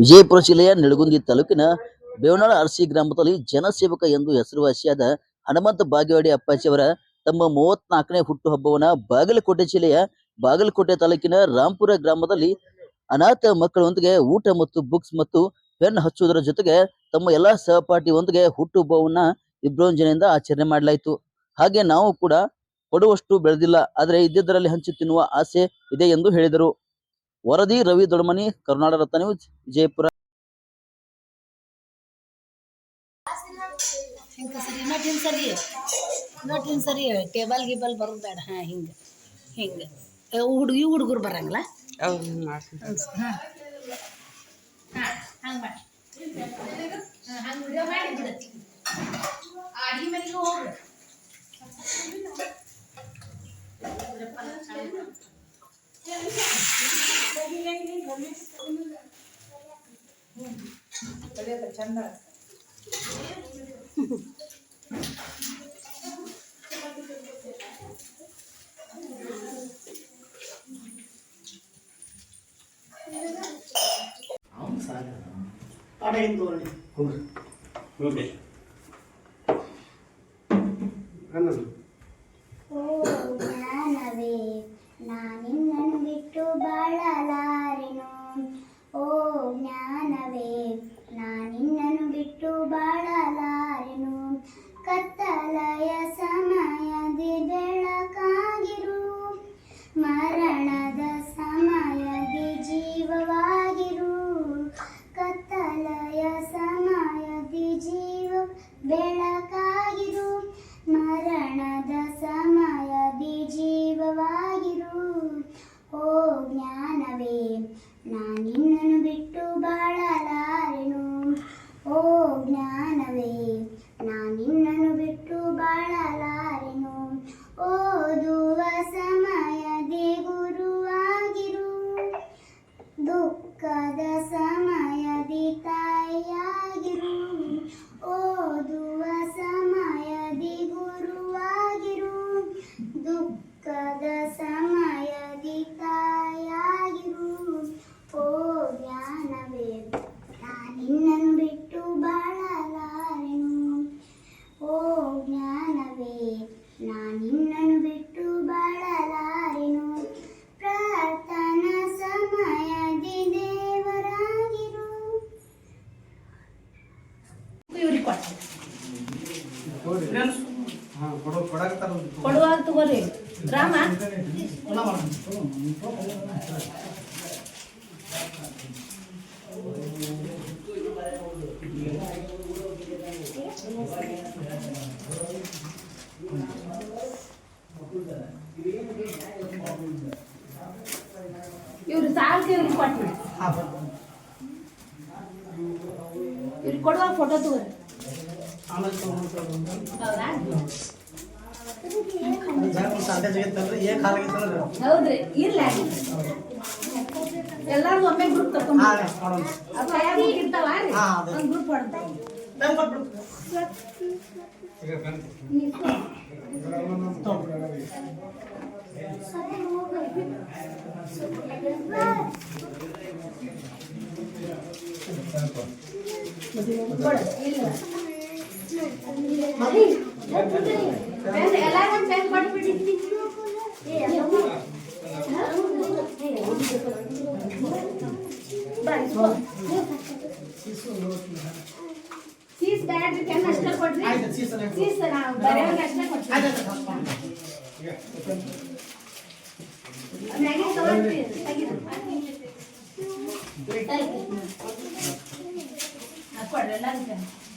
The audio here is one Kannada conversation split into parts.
ವಿಜಯಪುರ ಜಿಲ್ಲೆಯ ನಿಡಗುಂದಿ ತಾಲೂಕಿನ ಬೇವನಾಳ ಅರಸಿ ಗ್ರಾಮದಲ್ಲಿ ಜನಸೇವಕ ಎಂದು ಹೆಸರುವಾಸಿಯಾದ ಹನುಮಂತ ಬಾಗೇವಾಡಿ ಅಪ್ಪಾಜಿಯವರ ತಮ್ಮ ಮೂವತ್ನಾಲ್ಕನೇ ಹುಟ್ಟುಹಬ್ಬವನ್ನ ಬಾಗಲಕೋಟೆ ಜಿಲ್ಲೆಯ ಬಾಗಲಕೋಟೆ ತಾಲೂಕಿನ ರಾಂಪುರ ಗ್ರಾಮದಲ್ಲಿ ಅನಾಥ ಮಕ್ಕಳೊಂದಿಗೆ ಊಟ ಮತ್ತು ಬುಕ್ಸ್ ಮತ್ತು ಪೆನ್ ಹಚ್ಚುವುದರ ಜೊತೆಗೆ ತಮ್ಮ ಎಲ್ಲಾ ಸಹಪಾಠಿಯೊಂದಿಗೆ ಹುಟ್ಟುಹಬ್ಬವನ್ನ ವಿಜೃಂಭಣೆಯಿಂದ ಆಚರಣೆ ಮಾಡಲಾಯಿತು. ಹಾಗೆ ನಾವು ಕೂಡ ಕೊಡುವಷ್ಟು ಬೆಳೆದಿಲ್ಲ, ಆದರೆ ಇದ್ದಿದ್ದರಲ್ಲಿ ಹಂಚಿ ತಿನ್ನುವ ಆಸೆ ಇದೆ ಎಂದು ಹೇಳಿದರು. ವರದಿ ರವಿ ದೊಡಮನಿ ಕರ್ನಾಟಕ ರತ್ನ ನ್ಯೂಸ್, ವಿಜಯಪುರ. ಸರಿ ಟೇಬಲ್ ಗೀಬಲ್ ಬೇಡ. ಹಿಂಗೆ ಹಿಂಗೆ. ಹುಡುಗಿ ಹುಡುಗರು ಬರಂಗಿಲ್ಲ ಹಾಂ não Amém, Dona. Vamos ver. Vamos ver. ನಾನಿನ್ನನ್ನು ಬಿಟ್ಟು ಬಾಳಲಾರೆನು? ಓ ಜ್ಞಾನವೇ ನಾನಿನ್ನನ್ನು ಬಿಟ್ಟು ಬಾಳಲಾರೆನು? ಓದುವ ಸಮಯದಿ ಗುರುವಾಗಿರು. ದುಃಖದ ಸಮಯದಿ ತಾಯಿಯಾಗಿರು. ಓದುವ ಕೊಡುವಾಗ ತಗೋರಿ. ರಾಮ? ಇವ್ರು ಸಾಲ್ಗೆ ಇವ್ರಿಗೆ ಕೊಟ್ಟು ಇವ್ರಿಗೆ ಕೊಡುವಾಗ ಫೋಟೋ ತಗೋರಿ. ಆಮೇಲೆ ತೊಗೊಂಡು ಹೌದಾ ಸಾಧ್ಯ ಸಿಗುತ್ತಲ್ರಿ ಏನ್ ಹಾಲಾಗಿತ್ತಂದ್ರೆ ಹೌದ್ರಿ ಇಲ್ಲ ಎಲ್ಲಾರು ಒಮ್ಮೆ ಗ್ರೂಪ್ ತಗೊಂಡ್ ಇರ್ತಾವ. ಒಂದು ಗ್ರೂಪ್ ಟೈಮ್ ಕೊಟ್ಬಿಡು ಎಲ್ಲಾರು ಒಂದು ಪೆನ್ ಕೊಟ್ಬಿಡಿ ಸೀಸ್ ಬ್ಯಾಡ್ರಿ ಪೆನ್ ಅಷ್ಟೇ ಕೊಡ್ರಿ ಆಯ್ತು ಸೀಸನ್ ಸೀಸ್ ನಾವು ಬರೆಯೋರ್ಗೆ ಅಷ್ಟೇ ಕೊಡ್ರಿ ಆಯ್ತು ಮ್ಯಾಗಿನ ತಗೊಳ್ರಿ ತೆಗೀರಿ. ಹಾಕ್ ಕೊಡ್ರಿ ಎಲ್ಲಾರು ಪೆನ್ ನೀವು ಫೀಸ್ ತೊಗೊಂಡ್ರಿ ಅಲ್ಲಿ ಒಟ್ಟು ಇಲ್ಲ ಬೇರೆ ಬೇರೆ ಇಲ್ಲ ಹೌದು. ಪ್ಲೇಟ್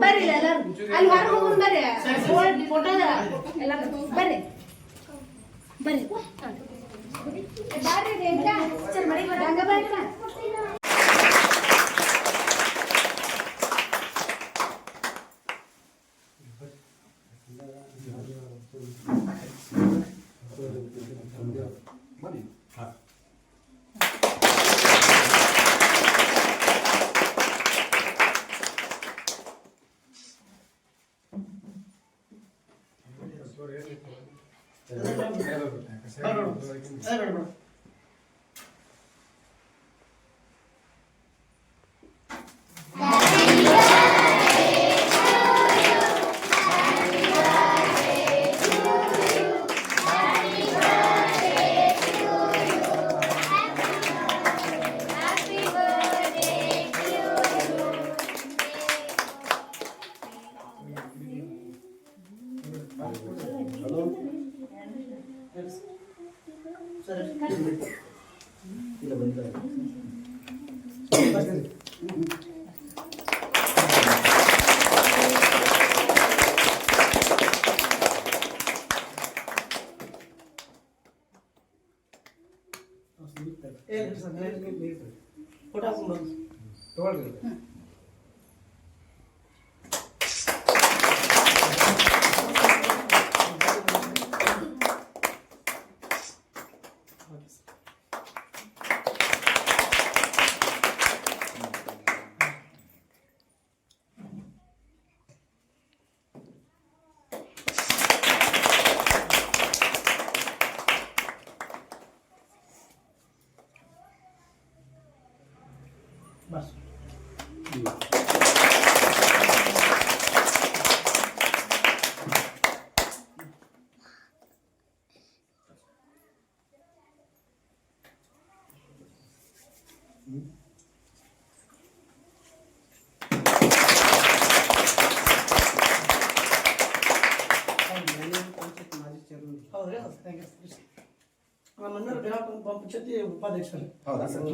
ಬರ್ರಿ ಇಲ್ಲ ಎಲ್ಲರೂ ಅಲ್ಲಿ ಹೊರಗೆ ಹೋಗೋಣ ಬರ್ರಿ ಫೋಟೋ ಫೋಟೋ ಎಲ್ಲ ಬರ್ರಿ ಬರ್ರಿ ಬರ್ರಿ ಹಂಗ ಸರ್ ಮಡಿ ಬರ್ರಿ money. ಬೇಡ ಸರಿ ಏನ್ ಸರ್ ಫೋಟೋ ఓకే ಯು ನಮ್ಮ ಮನ್ನೂರು ಗ್ರಾಮ ಪಂಚಾಯತಿ ಉಪಾಧ್ಯಕ್ಷರು. ಹೌದಾ ಸರ್?